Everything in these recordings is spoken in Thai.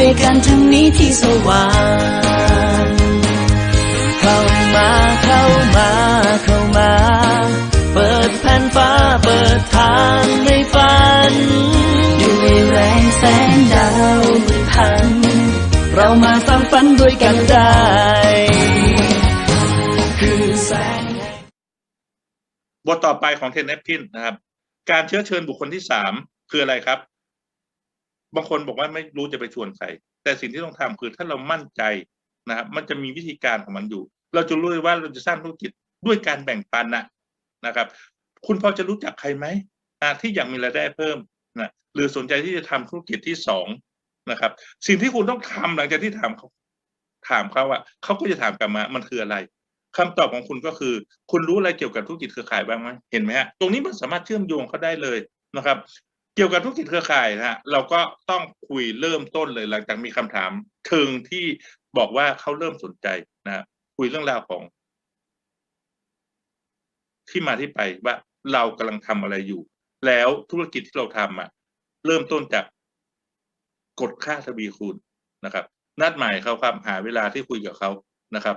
ด้วยกันทั้งนี้ที่สว่างเข้ามาเข้ามาเข้ามา เปิดแผ่นฟ้าเปิดทางในฝันด้วยแรงแสงดาวมืดพัน เรามาฟังฝันด้วยกันได้คือแสงบทต่อไปของเทนเนปพินนะครับ การเชื้อเชิญบุคคลที่สามคืออะไรครับ บางคนบอกว่าไม่รู้จะไปชวนใคร แต่สิ่งที่ต้องทำคือถ้าเรามั่นใจนะครับมันจะมีวิธีการของมันอยู่ เราจะรู้เลยว่าเราจะสร้างธุรกิจด้วยการแบ่งปันนะนะครับ คุณพอจะรู้จักใครไหมที่อยากมีรายได้เพิ่มนะหรือสนใจที่จะทำธุรกิจที่สองนะครับ สิ่งที่คุณต้องทำหลังจากที่ถามเขาถามเขาว่าเขาก็จะถามกลับมามันคืออะไรคำตอบของคุณก็คือ คุณรู้อะไรเกี่ยวกับธุรกิจเครือข่ายบ้างไหมเห็นไหมฮะตรงนี้มันสามารถเชื่อมโยงเขาได้เลยนะครับ เกี่ยวกับธุรกิจเครือข่ายนะฮะเราก็ต้องคุยเริ่มต้นเลยหลังจากมีคำถามเชิงที่บอกว่าเขาเริ่มสนใจนะคุยเรื่องราวของ ที่มาที่ไปว่าเรากำลังทำอะไรอยู่ แล้วธุรกิจที่เราทำอะ เริ่มต้นจากกดค่าทวีคูณนะครับ นัดหมายเขาครับหาเวลาที่คุยกับเขานะครับ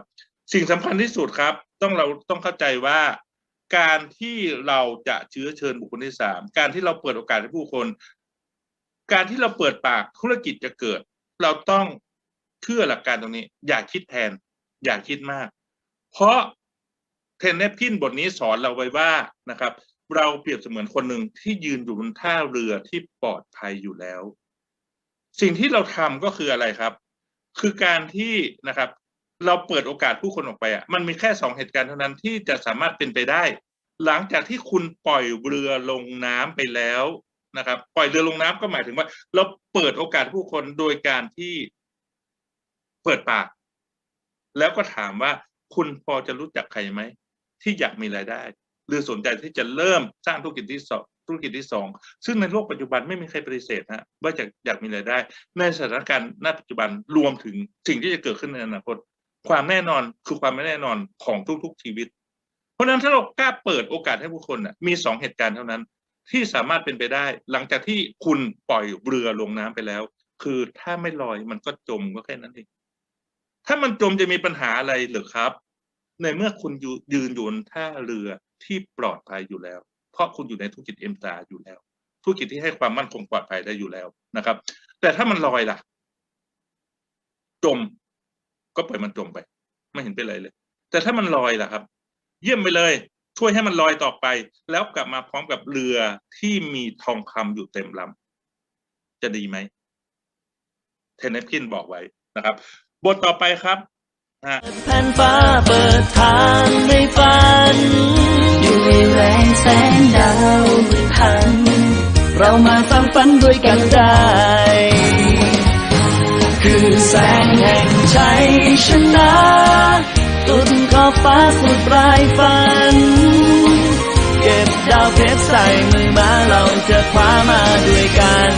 สิ่งสำคัญที่สุดครับ ต้องเราต้องเข้าใจว่า การที่เราจะเชื้อเชิญบุคคลที่สามการที่เราเปิดโอกาสให้ผู้คน การที่เราเปิดปากธุรกิจจะเกิด เราต้องเชื่อหลักการตรงนี้ อย่าคิดแทน อย่าคิดมาก เพราะเทนเนปพินบทนี้สอนเราไว้ว่านะครับ เราเปรียบเสมือนคนหนึ่งที่ยืนอยู่บนท่าเรือที่ปลอดภัยอยู่แล้ว สิ่งที่เราทำก็คืออะไรครับ คือการที่นะครับ เราเปิดโอกาสผู้คนออกไปอะมันมีแค่สองเหตุการณ์เท่านั้นที่จะสามารถเป็นไปได้ หลังจากที่คุณปล่อยเรือลงน้ำไปแล้วนะครับ ปล่อยเรือลงน้ำก็หมายถึงว่า เราเปิดโอกาสผู้คนโดยการที่เปิดปาก แล้วก็ถามว่าคุณพอจะรู้จักใครไหมที่อยากมีรายได้ หรือสนใจที่จะเริ่มสร้างธุรกิจที่สองธุรกิจที่สองซึ่งในโลกปัจจุบันไม่มีใครปฏิเสธนะว่าจะอยากมีรายได้ ในสถานการณ์ณปัจจุบันรวมถึงสิ่งที่จะเกิดขึ้นในอนาคต ความแน่นอนคือความไม่แน่นอนของทุกๆชีวิต เพราะนั้นถ้าเรากล้าเปิดโอกาสให้ผู้คนน่ะมีสองเหตุการณ์เท่านั้น ที่สามารถเป็นไปได้ หลังจากที่คุณปล่อยเรือลงน้ำไปแล้ว คือถ้าไม่ลอยมันก็จมก็แค่นั้นเองถ้ามันจมจะมีปัญหาอะไรหรือครับ ในเมื่อคุณยืนยืนอยู่บนท่าเรือที่ปลอดภัยอยู่แล้ว เพราะคุณอยู่ในธุรกิจเอ็มตาอยู่แล้ว ธุรกิจที่ให้ความมั่นคงปลอดภัยได้อยู่แล้วนะครับ แต่ถ้ามันลอยล่ะ จม ก็ปล่อยมันจมไป ไม่เห็นเป็นไรเลย แต่ถ้ามันลอยล่ะครับ เยี่ยมไปเลย ช่วยให้มันลอยต่อไป แล้วกลับมาพร้อมกับเรือที่มีทองคำอยู่เต็มลำจะดีไหมเทนเนปกินบอกไว้นะครับ บทต่อไปครับแผ่นฟ้าเปิดทางในฝันด้วยแรงแสงดาวมืดพัน เรามาฟังฝันด้วยกันได้ คือแสงแห่งชัยชนะ ตุดขอบฟ้าสุดปลายฝัน เก็บดาวเพชรใส่มือมาเราจะคว้ามาด้วยกัน